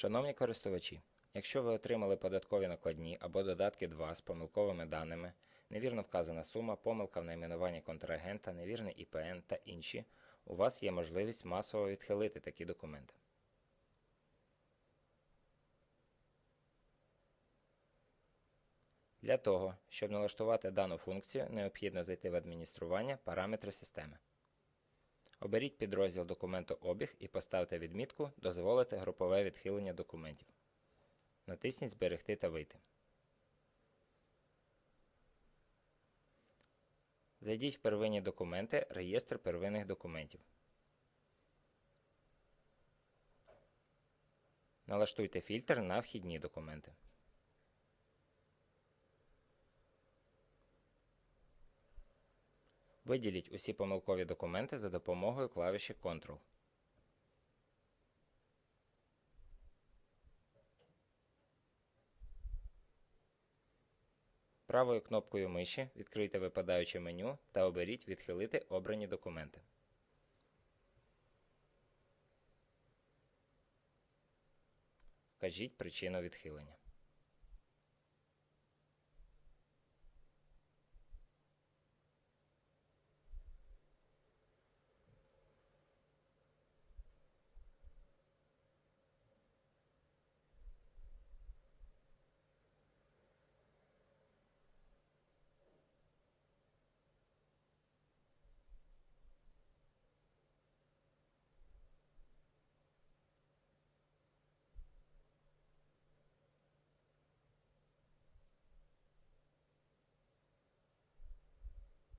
Шановні користувачі, якщо ви отримали податкові накладні або додатки 2 з помилковими даними, невірно вказана сума, помилка в найменуванні контрагента, невірний ІПН та інші, у вас є можливість масово відхилити такі документи. Для того, щоб налаштувати дану функцію, необхідно зайти в адміністрування параметри системи. Оберіть підрозділ документу обіг і поставте відмітку Дозволити групове відхилення документів. Натисніть Зберегти та вийти. Зайдіть в первинні документи, реєстр первинних документів. Налаштуйте фільтр на вхідні документи. Виділіть усі помилкові документи за допомогою клавіші Ctrl. Правою кнопкою миші відкрийте випадаюче меню та оберіть Відхилити обрані документи. Вкажіть причину відхилення.